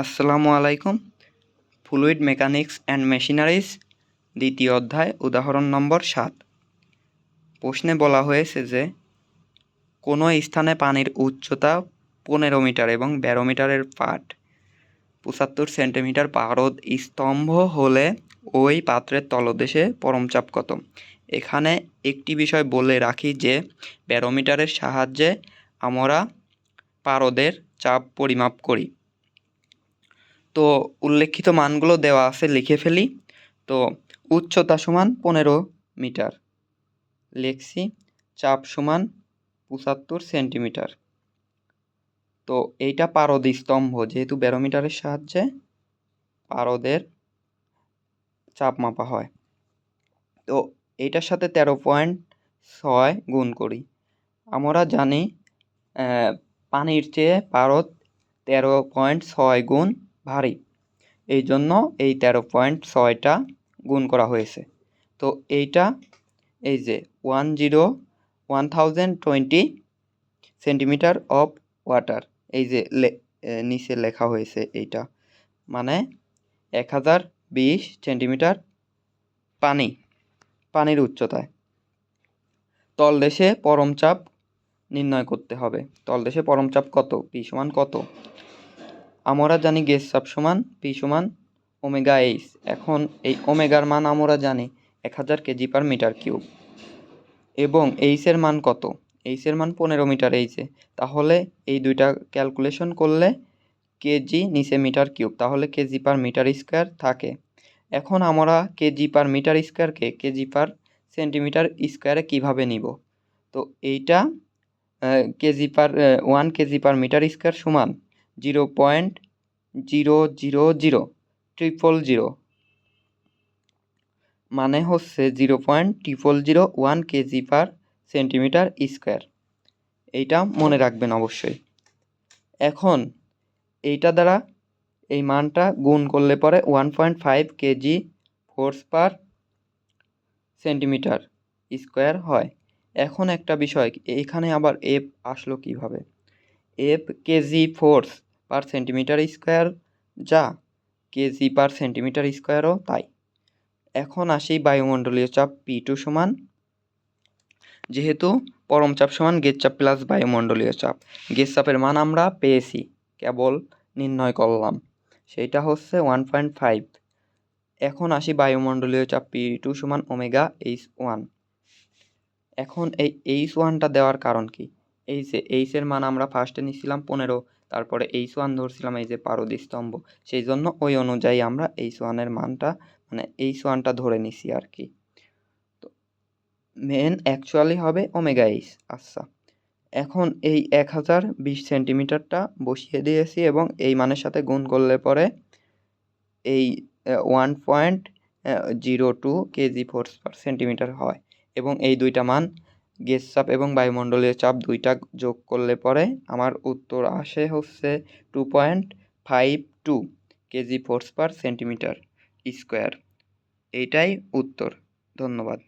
আসসালামু আলাইকুম। Fluid mechanics and machineries দ্বিতীয় অধ্যায়, উদাহরণ নম্বর সাত। প্রশ্নে বলা হয়েছে যে, কোনো স্থানে পানির উচ্চতা পনেরো মিটার এবং ব্যারোমিটারের পাট পঁচাত্তর সেন্টিমিটার পারদ স্তম্ভ হলে ওই পাত্রের তলদেশে পরমচাপ কত? এখানে একটি বিষয় বলে রাখি যে ব্যারোমিটারের সাহায্যে আমরা পারদের চাপ পরিমাপ করি। তো উল্লেখিত মানগুলো দেওয়া আছে, লিখে ফেলি। তো উচ্চতা সমান পনেরো মিটার। লিখছি, চাপ সমান পঁচাত্তর সেন্টিমিটার। তো এইটা পারদ স্তম্ভ, যেহেতু ব্যারোমিটারের সাহায্যে পারদের চাপ মাপা হয়। তো এইটার সাথে তেরো পয়েন্ট ছয় গুণ করি। আমরা জানি পানির চেয়ে পারদ তেরো পয়েন্ট ছয় গুণ ভারী। এই জন্য এই তেরো পয়েন্ট ছয়টা গুণ করা হয়েছে। তো এইটা এই যে one zero one thousand twenty centimetre of water, এই যে নিচে লেখা হয়েছে এইটা। মানে এক হাজার বিশ সেন্টিমিটার পানি, পানির উচ্চতায়। তলদেশে পরম চাপ নির্ণয় করতে হবে। তলদেশে পরম চাপ কত? পি সমান কত? আমরা জানি গেস চাপ সমান পি সমান ওমেগা এইচ। এখন এই ওমেগার মান আমরা জানি এক হাজার কেজি পার মিটার কিউব। এবং এইচের মান কত? এইচের মান পনেরো মিটার এইচে। তাহলে এই দুইটা ক্যালকুলেশন করলে কেজি নিচে মিটার কিউব। তাহলে কেজি পার মিটার স্কোয়ার থাকে। এখন আমরা কেজি পার মিটার স্কোয়ারকে কেজি পার সেন্টিমিটার স্কোয়ারে কীভাবে নিব? তো এইটা kg per one kg per metre square সমান zero point zero zero zero triple zero মানে হচ্ছে zero point triple zero one kg per centimetre square এইটা মনে রাখবেন অবশ্যই। এখন এইটা দ্বারা এই মানটা গুণ করলে পরে one point five kg force per centimetre square হয়। এখন একটা বিষয়, এখানে আবার এফ আসলো কীভাবে? F kg force per centimetre square যা কেজি পার সেন্টিমিটার স্কোয়ারও তাই। এখন আসি বায়ুমণ্ডলীয় চাপ পি টু সমান। যেহেতু পরম চাপ সমান গেজ চাপ প্লাস বায়ুমণ্ডলীয় চাপ। গেজ চাপের মান আমরা পেয়েছি, কেবল নির্ণয় করলাম। সেইটা হচ্ছে ওয়ান পয়েন্ট ফাইভ এখন আসি বায়ুমণ্ডলীয় চাপ পি টু সমান ওমেগা এইচ ওয়ান এখন এই এইচ ওয়ানটা দেওয়ার কারণ কি? এই যে এইচের মান আমরা ফার্স্টে নিছিলাম পনেরো তারপরে এইচ ওয়ান ধরছিলাম এই যে পারদ স্তম্ভ সেই জন্য ওই অনুযায়ী আমরা এইচ ওয়ানের মানটা মানে এইচ ওয়ানটা ধরে নিছি আর কি। তো মেন অ্যাকচুয়ালি হবে ওমেগা এইচ আচ্ছা। এখন এই এক হাজার বিশ সেন্টিমিটারটা বসিয়ে দিয়েছি এবং এই মানের সাথে গুণ করলে পরে এই one point zero two kg force per centimetre হয় এবং এই দুইটা মান গ্যাস চাপ এবং বায়ুমণ্ডলীয় চাপ দুইটা যোগ করলে পরে আমার উত্তর আসে হচ্ছে two point five two kg force per centimetre square এইটাই উত্তর। ধন্যবাদ।